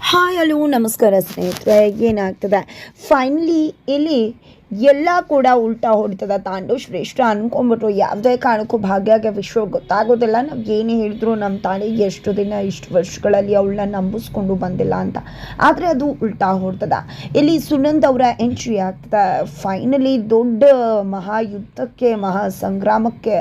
Hi hello ನಮಸ್ಕಾರ ಸ್ನೇಹಿತರೆ. ಏನಾಗ್ತದೆ? ಫೈನಲಿ ಇಲ್ಲಿ ಎಲ್ಲ ಕೂಡ ಉಲ್ಟಾ ಹೊಡಿತದ. ತಾಂಡು ಶ್ರೇಷ್ಠ ಅನ್ಕೊಂಬಿಟ್ರು ಯಾವುದೇ ಕಾರಣಕ್ಕೂ ಭಾಗ್ಯಾಗೆ ವಿಶ್ವ ಗೊತ್ತಾಗೋದಿಲ್ಲ. ನಾವು ಏನೇ ಹೇಳಿದ್ರು ನಮ್ಮ ತಾಳಿ ಎಷ್ಟು ದಿನ, ಇಷ್ಟು ವರ್ಷಗಳಲ್ಲಿ ಅವಳನ್ನ ನಂಬಿಸ್ಕೊಂಡು ಬಂದಿಲ್ಲ ಅಂತ. ಆದರೆ ಅದು ಉಲ್ಟಾ ಹೊಡ್ತದ. ಇಲ್ಲಿ ಸುನಂದ್ ಅವರ ಎಂಟ್ರಿ ಆಗ್ತದೆ. ಫೈನಲಿ ದೊಡ್ಡ ಮಹಾಯುದ್ಧಕ್ಕೆ ಮಹಾ ಸಂಗ್ರಾಮಕ್ಕೆ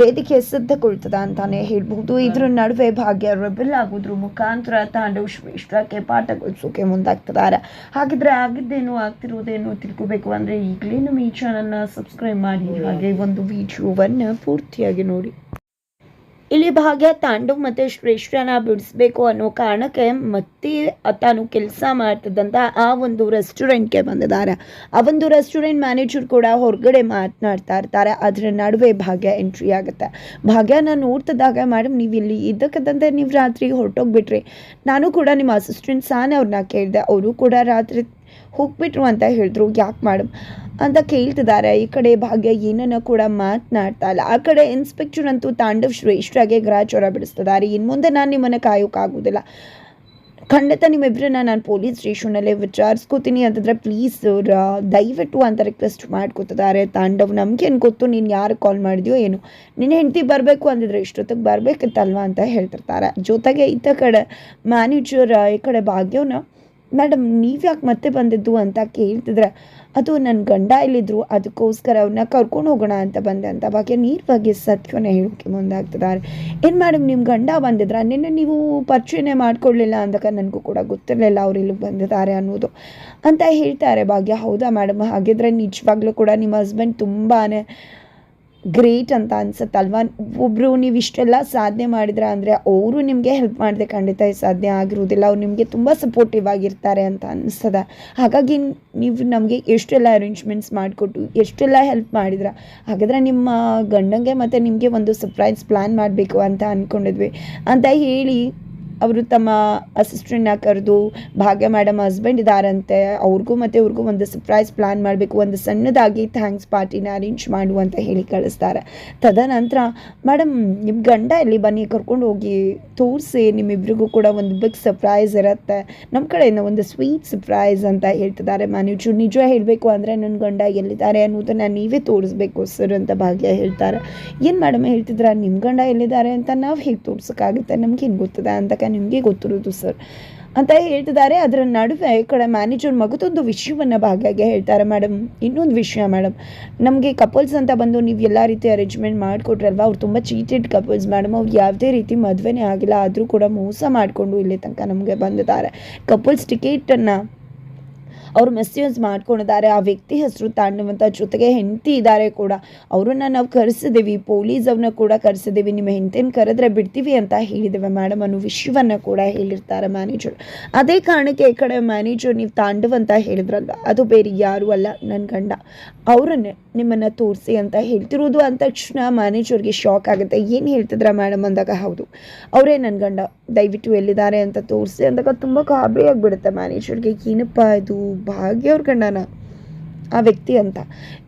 ವೇದಿಕೆ ಸಿದ್ಧಗೊಳ್ತದ ಅಂತಾನೆ ಹೇಳ್ಬಹುದು. ಇದ್ರ ನಡುವೆ ಭಾಗ್ಯ ರೆಬೆಲ್ ಆಗೋದ್ರ ಮುಖಾಂತರ ತಾಂಡವ್ ಶ್ರೇಷ್ಠಕ್ಕೆ ಪಾಠಗೊಳಿಸೋಕೆ ಮುಂದಾಗ್ತಿದ್ದಾರೆ ಹಾಗಿದ್ರೆ ಆಗಿದ್ದೇನು, ಆಗ್ತಿರೋದೇನು ತಿಳ್ಕೋಬೇಕು ಅಂದ್ರೆ ಈಗಲೇ ನಮ್ಮ ಈ ಚಾನಲ್ನ ಸಬ್ಸ್ಕ್ರೈಬ್ ಮಾಡಿ. ಹಾಗೆ ಒಂದು ವಿಡಿಯೋವನ್ನು ಪೂರ್ತಿಯಾಗಿ ನೋಡಿ. ಇಲ್ಲಿ ಭಾಗ್ಯ ತಾಂಡವ್ ಮತ್ತೆ ಶ್ರೇಷ್ಠನ ಬಿಡಿಸ್ಬೇಕು ಅನ್ನೋ ಕಾರಣಕ್ಕೆ ಮತ್ತೆ ತಾನು ಕೆಲಸ ಮಾಡ್ತಿದ್ದಂಥ ಆ ಒಂದು ರೆಸ್ಟೋರೆಂಟ್ಗೆ ಬಂದಿದ್ದಾರೆ. ಆ ಒಂದು ರೆಸ್ಟೋರೆಂಟ್ ಮ್ಯಾನೇಜರ್ ಕೂಡ ಹೊರಗಡೆ ಮಾತನಾಡ್ತಾ ಇರ್ತಾರೆ. ಅದರ ನಡುವೆ ಭಾಗ್ಯ ಎಂಟ್ರಿ ಆಗುತ್ತೆ. ಭಾಗ್ಯನ ನೋಡ್ತಿದ್ದಾಗ ಮೇಡಮ್ ನೀವು ಇಲ್ಲಿ ಇದ್ದಕ್ಕಂತೆ ನೀವು ರಾತ್ರಿ ಹೊರಟೋಗ್ಬಿಟ್ರಿ. ನಾನು ಕೂಡ ನಿಮ್ಮ ಅಸಿಸ್ಟೆಂಟ್ ಸಾನೆ ಅವ್ರನ್ನ ಕೇಳಿದೆ. ಅವರು ಕೂಡ ರಾತ್ರಿ ಹೋಗ್ಬಿಟ್ರು ಅಂತ ಹೇಳಿದ್ರು. ಯಾಕೆ ಮೇಡಮ್ ಅಂತ ಕೇಳ್ತಿದ್ದಾರೆ. ಈ ಕಡೆ ಭಾಗ್ಯ ಏನನ್ನು ಕೂಡ ಮಾತನಾಡ್ತಾ ಇಲ್ಲ. ಆ ಕಡೆ ಇನ್ಸ್ಪೆಕ್ಟರ್ ಅಂತೂ ತಾಂಡವ್ ಶ್ರೇಷ್ಠರಾಗೆ ಗ್ರಾಚೋರ ಬಿಡಿಸ್ತಿದ್ದಾರೆ. ಇನ್ನು ಮುಂದೆ ನಾನು ನಿಮ್ಮನ್ನು ಕಾಯೋಕ್ಕಾಗೋದಿಲ್ಲ ಖಂಡಿತ ನಿಮ್ಮಿಬ್ಬರನ್ನ ನಾನು ಪೊಲೀಸ್ ಸ್ಟೇಷನಲ್ಲೇ ವಿಚಾರಿಸ್ಕೋತೀನಿ ಅಂತಂದರೆ ಪ್ಲೀಸ್ ದಯವಿಟ್ಟು ಅಂತ ರಿಕ್ವೆಸ್ಟ್ ಮಾಡ್ಕೋತಿದ್ದಾರೆ. ತಾಂಡವ್, ನಮ್ಗೇನು ಗೊತ್ತು? ನೀನು ಯಾರು ಕಾಲ್ ಮಾಡಿದ್ಯೋ ಏನು? ನಿನ್ನ ಹೆಂಡತಿ ಬರಬೇಕು ಅಂದಿದ್ರೆ ಇಷ್ಟೊತ್ತಿಗೆ ಬರಬೇಕಿತ್ತಲ್ವಾ ಅಂತ ಹೇಳ್ತಿರ್ತಾರೆ. ಜೊತೆಗೆ ಇತ್ತ ಕಡೆ ಮ್ಯಾನೇಜರ್ ಈ ಕಡೆ ಭಾಗ್ಯವನ್ನ ಮೇಡಮ್ ನೀವು ಯಾಕೆ ಮತ್ತೆ ಬಂದಿದ್ದು ಅಂತ ಕೇಳ್ತಿದ್ರೆ, ಅದು ನನ್ನ ಗಂಡ ಇಲ್ಲಿದ್ರು ಅದಕ್ಕೋಸ್ಕರ ಅವ್ರನ್ನ ಕರ್ಕೊಂಡು ಹೋಗೋಣ ಅಂತ ಬಂದೆ ಅಂತ ಭಾಗ್ಯ ನೀರು ಬಗ್ಗೆ ಹೇಳೋಕೆ ಮುಂದಾಗ್ತಿದ್ದಾರೆ. ಏನು ಮೇಡಮ್ ನಿಮ್ಮ ಗಂಡ ಬಂದಿದ್ರ? ನಿನ್ನೆ ನೀವು ಪರಿಚಯನೇ ಮಾಡ್ಕೊಳ್ಳಿಲ್ಲ ಅಂದಾಗ ನನಗೂ ಕೂಡ ಗೊತ್ತಿರಲಿಲ್ಲ ಅವ್ರು ಇಲ್ಲಿಗೆ ಬಂದಿದ್ದಾರೆ ಅನ್ನೋದು. ಅಂತ ಹೇಳ್ತಾರೆ ಭಾಗ್ಯ. ಹೌದಾ ಮೇಡಮ್? ಹಾಗಿದ್ರೆ ನಿಜವಾಗ್ಲೂ ಕೂಡ ನಿಮ್ಮ ಹಸ್ಬೆಂಡ್ ತುಂಬಾ ಗ್ರೇಟ್ ಅಂತ ಅನ್ಸುತ್ತಲ್ವಾ? ಒಬ್ಬರು ನೀವು ಇಷ್ಟೆಲ್ಲ ಸಾಧನೆ ಮಾಡಿದ್ರ ಅಂದರೆ ಅವರು ನಿಮಗೆ ಹೆಲ್ಪ್ ಮಾಡಿದೆ ಖಂಡಿತ ಸಾಧ್ಯ ಆಗಿರೋದಿಲ್ಲ ಅವ್ರು ನಿಮಗೆ ತುಂಬ ಸಪೋರ್ಟಿವ್ ಆಗಿರ್ತಾರೆ ಅಂತ ಅನಿಸ್ತದೆ ಹಾಗಾಗಿ ನೀವು ನಮಗೆ ಎಷ್ಟೆಲ್ಲ ಅರೇಂಜ್ಮೆಂಟ್ಸ್ ಮಾಡಿಕೊಟ್ಟು ಎಷ್ಟೆಲ್ಲ ಹೆಲ್ಪ್ ಮಾಡಿದ್ರ, ಹಾಗಾದರೆ ನಿಮ್ಮ ಗಂಡಂಗೆ ಮತ್ತು ನಿಮಗೆ ಒಂದು ಸರ್ಪ್ರೈಸ್ ಪ್ಲ್ಯಾನ್ ಮಾಡಬೇಕು ಅಂತ ಅಂದ್ಕೊಂಡಿದ್ವಿ ಅಂತ ಹೇಳಿ ಅವರು ತಮ್ಮ ಅಸಿಸ್ಟೆಂಟ್ನ ಕರೆದು ಭಾಗ್ಯ ಮೇಡಮ್ ಹಸ್ಬೆಂಡ್ ಇದ್ದಾರಂತೆ ಅವ್ರಿಗೂ ಮತ್ತು ಅವ್ರಿಗೂ ಒಂದು ಸರ್ಪ್ರೈಸ್ ಪ್ಲ್ಯಾನ್ ಮಾಡಬೇಕು, ಒಂದು ಸಣ್ಣದಾಗಿ ಥ್ಯಾಂಕ್ಸ್ ಪಾರ್ಟಿನ ಅರೇಂಜ್ ಮಾಡು ಅಂತ ಹೇಳಿ ಕಳಿಸ್ತಾರೆ. ತದನಂತರ ಮೇಡಮ್ ನಿಮ್ಮ ಗಂಡ ಇಲ್ಲಿ ಬನ್ನಿ, ಕರ್ಕೊಂಡು ಹೋಗಿ ತೋರಿಸಿ ನಿಮ್ಮಿಬ್ಬರಿಗೂ ಕೂಡ ಒಂದು ಬಿಗ್ ಸರ್ಪ್ರೈಸ್ ಇರುತ್ತೆ. ನಮ್ಮ ಕಡೆಯಿಂದ ಒಂದು ಸ್ವೀಟ್ ಸರ್ಪ್ರೈಸ್ ಅಂತ ಹೇಳ್ತಿದ್ದಾರೆ ಮ್ಯಾನೇಜರ್ ನಿಜ ಹೇಳಬೇಕು ಅಂದರೆ ನನ್ನ ಗಂಡ ಎಲ್ಲಿದ್ದಾರೆ ಅನ್ನೋದನ್ನು ನೀವೇ ತೋರಿಸ್ಬೇಕು ಸರ್ ಅಂತ ಭಾಗ್ಯ ಹೇಳ್ತಾರೆ. ಏನು ಮೇಡಮ್ ಹೇಳ್ತಿದ್ರ ನಿಮ್ಮ ಗಂಡ ಎಲ್ಲಿದ್ದಾರೆ ಅಂತ ನಾವು ಹೇಗೆ ತೋರ್ಸೋಕ್ಕಾಗುತ್ತೆ? ನಮ್ಗೇನು ಗೊತ್ತದೆ ಅಂತಕ ನಿಮಗೆ ಗೊತ್ತಿರೋದು, ಸರ್. ಅಂತ ಹೇಳ್ತಿದ್ದಾರೆ. ಅದರ ನಡುವೆ ಈ ಕಡೆ ಮ್ಯಾನೇಜರ್ ಮಗದೊಂದು ವಿಷಯವನ್ನು ಭಾಗಿಯಾಗಿ ಹೇಳ್ತಾರೆ, ಮೇಡಮ್. ಇನ್ನೊಂದು ವಿಷಯ, ಮೇಡಮ್. ನಮಗೆ ಕಪಲ್ಸ್ ಅಂತ ಬಂದು ನೀವು ಎಲ್ಲ ರೀತಿ ಅರೇಂಜ್ಮೆಂಟ್ ಮಾಡಿಕೊಟ್ರಲ್ವ? ಅವ್ರು ತುಂಬ ಚೀಟೆಡ್ ಕಪಲ್ಸ್, ಮೇಡಮ್. ಅವ್ರು ಯಾವುದೇ ರೀತಿ ಮದುವೆನೇ ಆಗಿಲ್ಲ. ಆದರೂ ಕೂಡ ಮೋಸ ಮಾಡಿಕೊಂಡು ಇಲ್ಲಿ ತನಕ ನಮಗೆ ಬಂದಿದ್ದಾರೆ. ಕಪಲ್ಸ್ ಟಿಕೆಟನ್ನು ಅವ್ರು ಮಿಸ್ಯೂಸ್ ಮಾಡ್ಕೊಂಡಿದ್ದಾರೆ. ಆ ವ್ಯಕ್ತಿ ಹೆಸರು ತಾಂಡುವಂಥ ಜೊತೆಗೆ ಹೆಂಡತಿ ಇದ್ದಾರೆ ಕೂಡ. ಅವರನ್ನು ನಾವು ಕರೆಸಿದ್ದೀವಿ. ಪೊಲೀಸ್ ಅವ್ರನ್ನ ಕೂಡ ಕರೆಸಿದ್ದೀವಿ. ನಿಮ್ಮ ಹೆಂಡತಿನ ಕರೆದ್ರೆ ಬಿಡ್ತೀವಿ ಅಂತ ಹೇಳಿದ್ದೇವೆ ಮೇಡಮ್. ಅನ್ನೋ ವಿಷಯವನ್ನು ಕೂಡ ಹೇಳಿರ್ತಾರೆ ಮ್ಯಾನೇಜರ್. ಅದೇ ಕಾರಣಕ್ಕೆ ಈ ಕಡೆ ಮ್ಯಾನೇಜರ್ ನೀವು ತಾಂಡವ್ ಹೇಳಿದ್ರಲ್ಲ ಅದು ಬೇರೆ ಯಾರು ಅಲ್ಲ. ನನ್ನ ಗಂಡ. ಅವರನ್ನೇ ನಿಮ್ಮನ್ನು ತೋರಿಸಿ ಅಂತ ಹೇಳ್ತಿರೋದು. ಅಂದ ತಕ್ಷಣ ಮ್ಯಾನೇಜರ್ಗೆ ಶಾಕ್ ಆಗುತ್ತೆ. ಏನು ಹೇಳ್ತಿದ್ರ ಮೇಡಮ್ ಅಂದಾಗ, ಹೌದು. ಅವರೇ ನನ್ನ ಗಂಡ, ದಯವಿಟ್ಟು ಎಲ್ಲಿದ್ದಾರೆ ಅಂತ ತೋರಿಸಿ ಅಂದಾಗ ತುಂಬ ಗಾಬರಿ ಆಗಿಬಿಡುತ್ತೆ ಮ್ಯಾನೇಜರ್ಗೆ ಏನಪ್ಪ ಇದು? ಭಾಗ್ಯ ಅವ್ರ ಗಂಡನ. ಆ ವ್ಯಕ್ತಿ ಅಂತ.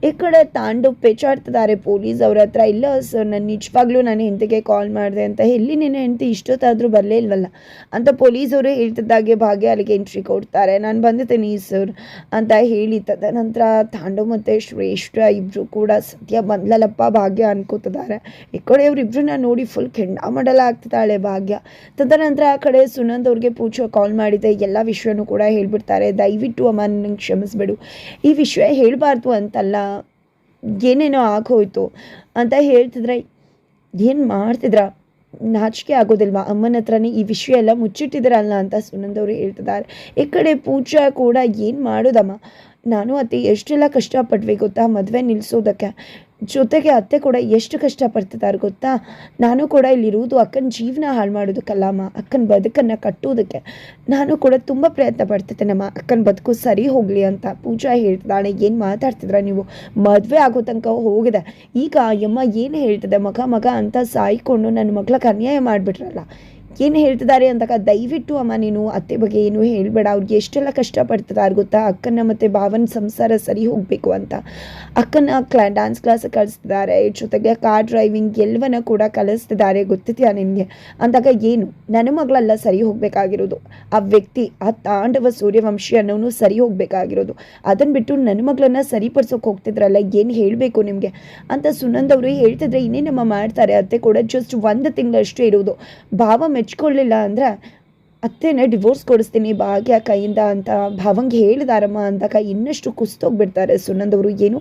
ಈ ಕಡೆ ತಾಂಡು ಪೇಚಾಡ್ತಿದ್ದಾರೆ ಪೊಲೀಸ್ ಅವ್ರ ಹತ್ರ, ಇಲ್ಲ ಸರ್, ನಾನು ನಿಜವಾಗ್ಲೂ ನಾನು ಹೆಂಡತಿಗೆ ಕಾಲ್ ಮಾಡಿದೆ ಅಂತ ಎಲ್ಲಿ ನಿನ್ನ ಹೆಂಡತಿ ಇಷ್ಟೊತ್ತಾದರೂ ಬರಲೇ ಇಲ್ವಲ್ಲ? ಅಂತ ಪೊಲೀಸವರು ಹೇಳ್ತಿದ್ದಾಗೆ ಭಾಗ್ಯ ಅಲ್ಲಿಗೆ ಎಂಟ್ರಿ ಕೊಡ್ತಾರೆ. ನಾನು ಬಂದಿದ್ದೀನಿ ಸರ್, ಅಂತ ಹೇಳಿ ತದನಂತರ ತಾಂಡು ಮತ್ತು ಶ್ರೇಷ್ಠ ಇಬ್ಬರು ಕೂಡ ಸದ್ಯ ಬಂದ್ಲಲ್ಲಪ್ಪ ಭಾಗ್ಯ ಅನ್ಕೋತಿದ್ದಾರೆ ಈ ಕಡೆ ಇವ್ರಿಬ್ರನ್ನ ನೋಡಿ ಫುಲ್ ಕೆಂಡಾಮಂಡಲ ಆಗ್ತಿದ್ದಾಳೆ ಭಾಗ್ಯ. ತದನಂತರ ಆ ಕಡೆ ಸುನಂದ್ ಅವ್ರಿಗೆ ಪೂಜೆ ಕಾಲ್ ಮಾಡಿದೆ. ಎಲ್ಲ ವಿಷಯನೂ ಕೂಡ ಹೇಳ್ಬಿಡ್ತಾರೆ. ದಯವಿಟ್ಟು ಅಮ್ಮ ನಂಗೆ ಕ್ಷಮಿಸ್ಬಿಡು. ಈ ವಿಷಯ ಹೇಳಬಾರ್ದು ಅಂತಲ್ಲ, ಏನೇನೋ ಆಗೋಯ್ತು ಅಂತ ಹೇಳ್ತಿದ್ರೆ, ಏನು ಮಾಡ್ತಿದ್ರ? ನಾಚಿಕೆ ಆಗೋದಿಲ್ವಾ? ಅಮ್ಮನ ಹತ್ರನೇ ಈ ವಿಷಯ ಎಲ್ಲ ಮುಚ್ಚಿಟ್ಟಿದ್ರಲ್ಲ ಅಂತ ಸುನಂದವರು ಹೇಳ್ತಿದ್ದಾರೆ. ಈ ಕಡೆ ಪೂಜಾ ಕೂಡ ಏನು ಮಾಡೋದಮ್ಮ? ನಾನು ಅತಿ ಎಷ್ಟೆಲ್ಲ ಕಷ್ಟಪಟ್ವಿ ಗೊತ್ತಾ ಮದುವೆ ನಿಲ್ಲಿಸೋದಕ್ಕೆ ಜೊತೆಗೆ ಅತ್ತೆ ಕೂಡ ಎಷ್ಟು ಕಷ್ಟಪಡ್ತಿದ್ದಾರೆ ಗೊತ್ತಾ? ನಾನು ಕೂಡ ಇಲ್ಲಿರುವುದು ಅಕ್ಕನ ಜೀವನ ಹಾಳು ಮಾಡೋದಕ್ಕಲ್ಲಮ್ಮ ಅಕ್ಕನ ಬದುಕನ್ನು ಕಟ್ಟೋದಕ್ಕೆ ನಾನು ಕೂಡ ತುಂಬ ಪ್ರಯತ್ನ ಪಡ್ತಿದ್ದೇನಮ್ಮ ಅಕ್ಕನ ಬದುಕು ಸರಿ ಹೋಗಲಿ ಅಂತ ಪೂಜಾ ಹೇಳ್ತಿದ್ದಾಳೆ. ಏನು ಮಾತಾಡ್ತಿದ್ರ ನೀವು? ಮದುವೆ ಆಗೋ ತನಕ ಹೋಗಿದೆ. ಈಗ ಯಮ್ಮ ಏನು ಹೇಳ್ತಿದೆ? ಮಗ ಮಗ ಅಂತ ಸಾಯ್ಕೊಂಡು ನನ್ನ ಮಗ್ಳಿಗೆ ಅನ್ಯಾಯ ಮಾಡಿಬಿಟ್ರಲ್ಲ. ಏನು ಹೇಳ್ತಿದ್ದಾರೆ ಅಂತಕ ದಯವಿಟ್ಟು ಅಮ್ಮ, ನೀನು ಅತ್ತೆ ಬಗ್ಗೆ ಏನು ಹೇಳಬೇಡ. ಅವ್ರಿಗೆ ಎಷ್ಟೆಲ್ಲ ಕಷ್ಟಪಡ್ತಿದ್ದಾರೆ ಗೊತ್ತಾ? ಅಕ್ಕನ ಮತ್ತು ಭಾವನ ಸಂಸಾರ ಸರಿ ಹೋಗಬೇಕು ಅಂತ. ಅಕ್ಕನ ಕ್ಲಾ ಡ್ಯಾನ್ಸ್ ಕ್ಲಾಸ್ ಕಳಿಸ್ತಿದ್ದಾರೆ ಜೊತೆಗೆ ಕಾರ್ ಡ್ರೈವಿಂಗ್ ಎಲ್ಲವನ್ನ ಕೂಡ ಕಲಿಸ್ತಿದ್ದಾರೆ ಗೊತ್ತಿದೆಯಾ ನಿನಗೆ? ಅಂದಾಗ ಏನು? ನನ್ನ ಮಗಳೆಲ್ಲ ಸರಿ ಹೋಗಬೇಕಾಗಿರೋದು. ಆ ವ್ಯಕ್ತಿ, ಆ ತಾಂಡವ ಸೂರ್ಯವಂಶಿ ಅನ್ನೋನು ಸರಿ ಹೋಗಬೇಕಾಗಿರೋದು. ಅದನ್ನು ಬಿಟ್ಟು ನನ್ನ ಮಗಳನ್ನ ಸರಿಪಡಿಸೋಕೆ ಹೋಗ್ತಿದ್ರಲ್ಲ, ಏನು ಹೇಳಬೇಕು ನಿಮಗೆ? ಅಂತ ಸುನಂದ್ ಅವರು ಹೇಳ್ತಿದ್ರೆ ಇನ್ನೇನಮ್ಮ ಮಾಡ್ತಾರೆ? ಅತ್ತೆ ಕೂಡ ಜಸ್ಟ್ ಒಂದು ತಿಂಗಳಷ್ಟೇ ಇರೋದು. ಭಾವ ಮೆಚ್ಕೊಳ್ಳಿಲ್ಲ ಅಂದ್ರೆ ಅತ್ತೆನೇ ಡಿವೋರ್ಸ್ ಕೊಡಿಸ್ತೀನಿ ಭಾಗ್ಯ ಕೈಯಿಂದ ಅಂತ ಭಾವಂಗೆ ಹೇಳಿದಾರಮ್ಮ ಅಂದಾಗ ಇನ್ನಷ್ಟು ಕುಸ್ತೋಗ್ಬಿಡ್ತಾರೆ ಸುನಂದವರು ಏನು?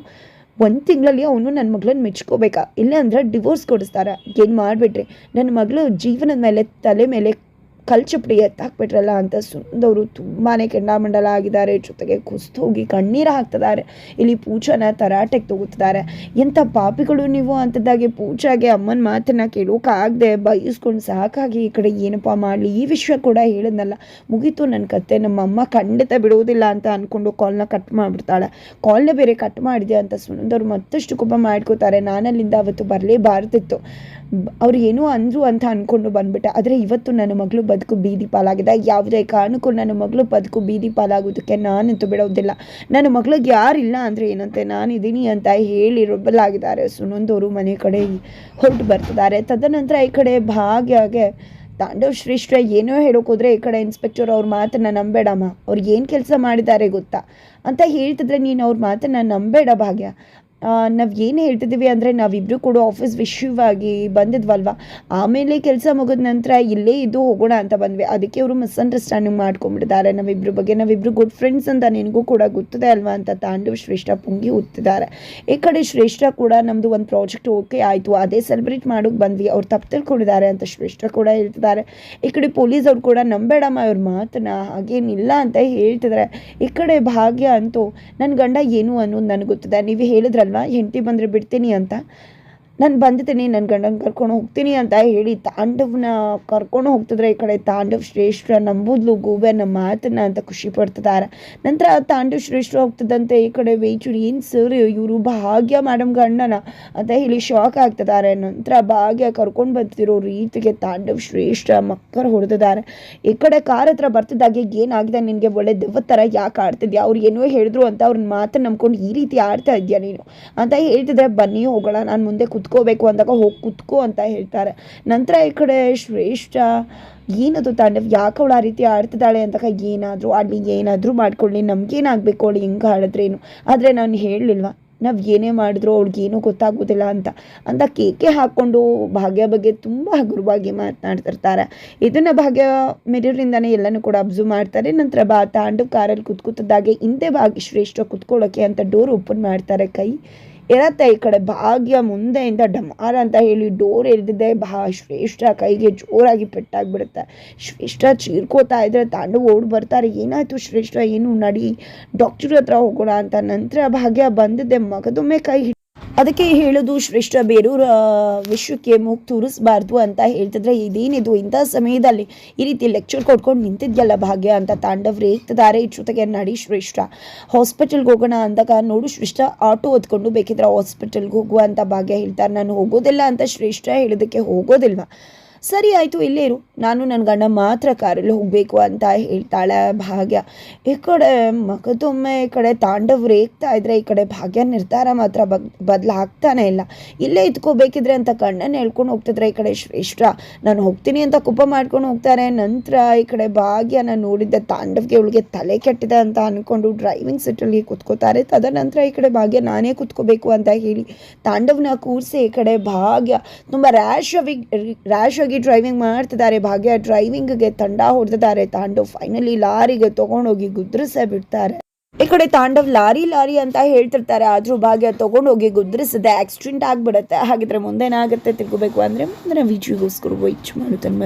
ಒಂದು ತಿಂಗಳಲ್ಲಿ ಅವನು ನನ್ನ ಮಗಳನ್ನ ಮೆಚ್ಕೋಬೇಕಾ? ಇಲ್ಲ ಅಂದ್ರೆ ಡಿವೋರ್ಸ್ ಕೊಡಿಸ್ತಾರ? ಏನು ಮಾಡಿಬಿಟ್ರಿ? ನನ್ನ ಮಗಳು ಜೀವನದ ಮೇಲೆ, ತಲೆ ಮೇಲೆ ಕಲ್ಚಪಡಿ ಎತ್ತಾಕ್ಬಿಟ್ರಲ್ಲ ಅಂತ ಸುಂದವರು ತುಂಬಾ ಕೆಂಡಾಮಂಡಲ ಆಗಿದ್ದಾರೆ, ಜೊತೆಗೆ ಕುಸ್ತು ಹೋಗಿ ಕಣ್ಣೀರು ಹಾಕ್ತಿದ್ದಾರೆ, ಇಲ್ಲಿ ಪೂಜಾನ ತರಾಟೆಗೆ ತಗೋತಿದ್ದಾರೆ ಎಂಥ ಪಾಪಿಗಳು ನೀವು ಅಂಥದ್ದಾಗೆ? ಪೂಜಾಗೆ ಅಮ್ಮನ ಮಾತನ್ನ ಕೇಳೋಕ್ಕಾಗದೆ ಬೈಸ್ಕೊಂಡು ಸಾಕಾಗಿ ಈ ಕಡೆ ಏನಪ್ಪ ಮಾಡಲಿ? ಈ ವಿಷಯ ಕೂಡ ಹೇಳಿದ್ನಲ್ಲ. ಮುಗೀತು ನನ್ನ ಕತೆ, ನಮ್ಮ ಅಮ್ಮ ಖಂಡಿತ ಬಿಡುವುದಿಲ್ಲ ಅಂತ ಅಂದ್ಕೊಂಡು ಕಾಲ್ನ ಕಟ್ ಮಾಡಿಬಿಡ್ತಾಳೆ. ಕಾಲ್ನ ಬೇರೆ ಕಟ್ ಮಾಡಿದೆ ಅಂತ ಸುನಂದವ್ರು ಮತ್ತಷ್ಟು ಕೋಪ ಮಾಡ್ಕೋತಾರೆ. ನಾನಲ್ಲಿಂದ ಅವತ್ತು ಬರಲೇಬಾರ್ದಿತ್ತು. ಅವ್ರು ಏನೂ ಅಂದರು ಅಂತ ಅಂದ್ಕೊಂಡು ಬಂದ್ಬಿಟ್ಟೆ. ಆದರೆ ಇವತ್ತು ನನ್ನ ಮಗಳು ಬದುಕು ಬೀದಿ ಪಾಲಾಗಿದೆ. ಯಾವುದೇ ಕಾರಣಕ್ಕೂ ನನ್ನ ಮಗಳು ಬದುಕು ಬೀದಿ ಪಾಲಾಗೋದಕ್ಕೆ ನಾನಂತೂ ಬಿಡೋದಿಲ್ಲ. ನನ್ನ ಮಗಳಿಗೆ ಯಾರಿಲ್ಲ ಅಂದರೆ ಏನಂತೆ? ನಾನಿದ್ದೀನಿ ಅಂತ ಹೇಳಿ ರೊಬ್ಬಲಾಗಿದ್ದಾರೆ ಸುನಂದವರು ಮನೆ ಕಡೆ ಹೊರಟು ಬರ್ತಿದ್ದಾರೆ. ತದನಂತರ ಈ ಕಡೆ ಭಾಗ್ಯಗೆ ತಾಂಡವ್ ಶ್ರೇಷ್ಠ ಏನೋ ಹೇಳೋಕೆ ಹೋದ್ರೆ ಈ ಕಡೆ ಇನ್ಸ್ಪೆಕ್ಟರ್ ಅವ್ರ ಮಾತನ್ನ ನಂಬೇಡಮ್ಮ. ಅವ್ರು ಏನು ಕೆಲಸ ಮಾಡಿದ್ದಾರೆ ಗೊತ್ತಾ? ಅಂತ ಹೇಳ್ತಿದ್ರೆ ನೀನು ಅವ್ರ ಮಾತನ್ನ ನಂಬೇಡ ಭಾಗ್ಯ. ನಾವು ಏನು ಹೇಳ್ತಿದ್ದೀವಿ ಅಂದರೆ ನಾವಿಬ್ಬರು ಕೂಡ ಆಫೀಸ್ ವಿಷಯವಾಗಿ ಬಂದಿದ್ವಲ್ವ? ಆಮೇಲೆ ಕೆಲಸ ಮುಗಿದ ನಂತರ ಇಲ್ಲೇ ಇದ್ದು ಹೋಗೋಣ ಅಂತ ಬಂದ್ವಿ. ಅದಕ್ಕೆ ಅವರು ಮಿಸ್ಅಂಡರ್ಸ್ಟ್ಯಾಂಡಿಂಗ್ ಮಾಡ್ಕೊಂಡ್ಬಿಟ್ಟಿದ್ದಾರೆ. ನಾವಿಬ್ಬರ ಬಗ್ಗೆ ನಾವಿಬ್ಬರು ಗುಡ್ ಫ್ರೆಂಡ್ಸ್ ಅಂತ ನಿನಗೂ ಕೂಡ ಗೊತ್ತಿದೆ ಅಲ್ವಾ ಅಂತ ತಾಂಡವ್ ಶ್ರೇಷ್ಠ ಪುಂಗಿ ಉತ್ತಿದ್ದಾರೆ ಈ ಕಡೆ ಶ್ರೇಷ್ಠ ಕೂಡ ನಮ್ಮದು ಒಂದು ಪ್ರಾಜೆಕ್ಟ್ ಓಕೆ ಆಯಿತು. ಅದೇ ಸೆಲೆಬ್ರೇಟ್ ಮಾಡೋಕೆ ಬಂದ್ವಿ. ಅವ್ರು ತಪ್ಪು ತಿಳ್ಕೊಂಡಿದ್ದಾರೆ ಅಂತ ಶ್ರೇಷ್ಠ ಕೂಡ ಹೇಳ್ತಿದ್ದಾರೆ. ಈ ಕಡೆ ಪೊಲೀಸ್ ಅವ್ರು ಕೂಡ ನಂಬೇಡಮ್ಮ ಅವ್ರ ಮಾತನ್ನ ಹಾಗೇನಿಲ್ಲ ಅಂತ ಹೇಳ್ತಿದ್ದಾರೆ. ಈ ಕಡೆ ಭಾಗ್ಯ ಅಂತೂ ನನ್ನ ಗಂಡ ಏನು ಅನ್ನೋದು ನನಗೆ ಗೊತ್ತಿದೆ. ನೀವು ಹೇಳಿದ್ರಲ್ವ ಹೆಂಡತಿ ಬಂದರೆ ಬಿಡ್ತೀನಿ ಅಂತ. ನಾನು ಬಂದಿದ್ದೀನಿ ನನ್ನ ಗಂಡನ ಕರ್ಕೊಂಡು ಹೋಗ್ತೀನಿ ಅಂತ ಹೇಳಿ ತಾಂಡವನ ಕರ್ಕೊಂಡು ಹೋಗ್ತಿದ್ರೆ ಈ ಕಡೆ ತಾಂಡವ್ ಶ್ರೇಷ್ಠ, ನಂಬುದ್ಲು ಗೂಬೆ ನಮ್ಮ ಮಾತನ್ನ ಅಂತ ಖುಷಿ ಪಡ್ತಿದ್ದಾರೆ ನಂತರ ತಾಂಡವ್ ಶ್ರೇಷ್ಠ ಹೋಗ್ತದಂತೆ ಈ ಕಡೆ ವೇಚೂರು, ಏನು ಸರ್ ಇವರು ಭಾಗ್ಯ ಮೇಡಮ್ ಗಂಡನ ಅಂತ ಹೇಳಿ ಶಾಕ್ ಆಗ್ತಿದ್ದಾರೆ ನಂತರ ಭಾಗ್ಯ ಕರ್ಕೊಂಡು ಬರ್ತಿರೋ ರೀತಿಗೆ ತಾಂಡವ್ ಶ್ರೇಷ್ಠ ಮಕ್ಕಳು ಹೊಡೆದಿದ್ದಾರೆ. ಈ ಕಡೆ ಕಾರ್ ಹತ್ರ ಬರ್ತಿದ್ದಾಗೆ ಏನಾಗಿದೆ? ನಿನಗೆ ಒಳ್ಳೆ ದೆವ್ವ ಥರ ಯಾಕೆ ಆಡ್ತಿದ್ಯಾ? ಅವ್ರು ಏನೋ ಹೇಳಿದ್ರು ಅಂತ ಅವ್ರನ್ನ ಮಾತನ್ನ ನಂಬ್ಕೊಂಡು ಈ ರೀತಿ ಆಡ್ತಾ ಇದೆಯಾ ನೀನು? ಅಂತ ಹೇಳ್ತಿದ್ರೆ ಬನ್ನಿ ಹೋಗೋಣ, ನಾನು ಮುಂದೆ ಕುತ್ಕೋಬೇಕು ಅಂದಾಗ ಹೋಗಿ ಕುತ್ಕೋ ಅಂತ ಹೇಳ್ತಾರೆ. ನಂತರ ಈ ಕಡೆ ಶ್ರೇಷ್ಠ, ಏನದು ತಾಂಡವ್ ಯಾಕೆ ಅವಳು ಆ ರೀತಿ ಆಡ್ತಿದ್ದಾಳೆ ಅಂದಾಗ ಏನಾದರೂ ಆಡಲಿ ಏನಾದರೂ ಮಾಡ್ಕೊಳ್ಳಿ, ನಮ್ಗೇನಾಗಬೇಕು ಅವಳು ಹೆಂಗೆ ಆಡಿದ್ರೇನು. ಆದರೆ ನಾನು ಹೇಳಲಿಲ್ವಾ, ನಾವು ಏನೇ ಮಾಡಿದ್ರು ಅವ್ಳಿಗೇನೂ ಗೊತ್ತಾಗೋದಿಲ್ಲ ಅಂತ. ಅಂತ ಕೇಕೆ ಹಾಕ್ಕೊಂಡು ಭಾಗ್ಯ ಬಗ್ಗೆ ತುಂಬ ಹಗುರವಾಗಿ ಮಾತನಾಡ್ತಿರ್ತಾರೆ. ಇದನ್ನು ಭಾಗ್ಯ ಮಿರರಿಂದನೇ ಎಲ್ಲನೂ ಕೂಡ ಅಬ್ಸರ್ವ್ ಮಾಡ್ತಾರೆ. ನಂತರ ಬಾ, ತಾಂಡು ಕಾರಲ್ಲಿ ಕುತ್ಕೂತಿದ್ದಾಗೆ ಹಿಂದೆ ಭಾಗ್ಯ ಶ್ರೇಷ್ಠ ಕುತ್ಕೊಳ್ಳೋಕ್ಕೆ ಅಂತ ಡೋರ್ ಓಪನ್ ಮಾಡ್ತಾರೆ ಕೈ. ಇರತ್ತೆ ಈ ಕಡೆ ಭಾಗ್ಯ ಮುಂದೆಯಿಂದ ಡಮಾರ ಅಂತ ಹೇಳಿ ಡೋರ್ ಎಳೆದಿದ್ದೆ ಬಾ ಶ್ರೇಷ್ಠ ಕೈಗೆ ಜೋರಾಗಿ ಪೆಟ್ಟಾಗ್ಬಿಡುತ್ತೆ. ಶ್ರೇಷ್ಠ ಚೀರ್ಕೋತಾ ಇದ್ರೆ ತಾಂಡು ಓಡ್ ಬರ್ತಾರೆ. ಏನಾಯ್ತು ಶ್ರೇಷ್ಠ? ಏನು ನಡಿ? ಡಾಕ್ಟರ್ ಹತ್ರ ಹೋಗೋಣ ಅಂತ ನಂತರ ಭಾಗ್ಯ ಬಂದಿದ್ದೆ ಮಗದೊಮ್ಮೆ ಕೈ ಅದಕ್ಕೆ ಹೇಳೋದು ಶ್ರೇಷ್ಠ ಬೇರೂರ ವಿಶ್ವಕ್ಕೆ ಮೂಗ್ ತೂರಿಸ್ಬಾರ್ದು ಅಂತ ಹೇಳ್ತಿದ್ರೆ ಇದೇನಿದು ಇಂಥ ಸಮಯದಲ್ಲಿ ಈ ರೀತಿ ಲೆಕ್ಚರ್ ಕೊಟ್ಕೊಂಡು ನಿಂತಿದ್ಯಲ್ಲ ಭಾಗ್ಯ ಅಂತ ತಾಂಡವ್ ರೇಗ್ತಿದ್ದಾರೆ ಜೊತೆಗೆ ನಡಿ ಶ್ರೇಷ್ಠ ಹಾಸ್ಪಿಟಲ್ಗೆ ಹೋಗೋಣ ಅಂದಾಗ ನೋಡು ಶ್ರೇಷ್ಠ ಆಟೋ ಹೊತ್ಕೊಂಡು ಬೇಕಿದ್ರೆ ಹಾಸ್ಪಿಟಲ್ಗೆ ಹೋಗುವ ಅಂತ ಭಾಗ್ಯ ಹೇಳ್ತಾರೆ. ನಾನು ಹೋಗೋದಿಲ್ಲ ಅಂತ ಶ್ರೇಷ್ಠ ಹೇಳೋದಕ್ಕೆ ಹೋಗೋದಿಲ್ವಾ? ಸರಿ ಆಯಿತು, ಇಲ್ಲೇ ಇರು. ನಾನು ನನ್ನ ಗಂಡ ಮಾತ್ರ ಕಾರಲ್ಲಿ ಹೋಗಬೇಕು ಅಂತ ಹೇಳ್ತಾಳೆ ಭಾಗ್ಯ. ಈ ಕಡೆ ಮಗದೊಮ್ಮೆ, ಈ ಕಡೆ ತಾಂಡವ್ ರೇಗ್ತಾ ಇದ್ರೆ ಈ ಕಡೆ ಭಾಗ್ಯ ನಿರ್ಧಾರ ಮಾತ್ರ ಬಗ್, ಬದಲಾಗ್ತಾನೆ ಇಲ್ಲ. ಇಲ್ಲೇ ಇದ್ಕೋಬೇಕಿದ್ರೆ ಅಂತ ಕಣ್ಣನ್ನು ಹೇಳ್ಕೊಂಡು ಹೋಗ್ತಿದ್ರೆ ಈ ಕಡೆ ಶ್ರೇಷ್ಠ. ನಾನು ಹೋಗ್ತೀನಿ ಅಂತ ಕುಪ ಮಾಡ್ಕೊಂಡು ಹೋಗ್ತಾರೆ. ನಂತರ ಈ ಕಡೆ ಭಾಗ್ಯನ ನೋಡಿದ್ದೆ, ತಾಂಡವ್ಗೆ ಅವಳಿಗೆ ತಲೆ ಕೆಟ್ಟಿದೆ ಅಂತ ಅಂದ್ಕೊಂಡು ಡ್ರೈವಿಂಗ್ ಸೀಟಲ್ಲಿ ಕುತ್ಕೋತಾರೆ. ತದನಂತರ ಈ ಕಡೆ ಭಾಗ್ಯ ನಾನೇ ಕೂತ್ಕೋಬೇಕು ಅಂತ ಹೇಳಿ ತಾಂಡವನ ಕೂರಿಸಿ ಈ ಕಡೆ ಭಾಗ್ಯ ತುಂಬ ರ್ಯಾಶ್ ಆಗಿ ರ್ಯಾಶ್ ಡ್ರೈವಿಂಗ್ ಮಾಡ್ತಿದ್ದಾರೆ. ಭಾಗ್ಯ ಡ್ರೈವಿಂಗ್ಗೆ ತಂಡ ಹೊಡೆದಿದ್ದಾರೆ. ತಾಂಡವ್ ಫೈನಲಿ ಲಾರಿಗೆ ತಗೊಂಡೋಗಿ ಗುದ್ರಿಸೇ ಬಿಡ್ತಾರೆ. ಈ ಕಡೆ ತಾಂಡವ್ ಲಾರಿ ಲಾರಿ ಅಂತ ಹೇಳ್ತಿರ್ತಾರೆ. ಆದ್ರೂ ಭಾಗ್ಯ ತಗೊಂಡೋಗಿ ಗುದ್ರಿಸದೆ ಆಕ್ಸಿಡೆಂಟ್ ಆಗ್ಬಿಡತ್ತೆ. ಹಾಗಿದ್ರೆ ಮುಂದೇನಾಗುತ್ತೆ ತಿಳ್ಕೋಬೇಕು ಅಂದ್ರೆ ಮುಂದಿನ ವಿಜಯಗೋಸ್ಕರ ವೈಚ್ ಮಾಡುತ್ತಾನೆ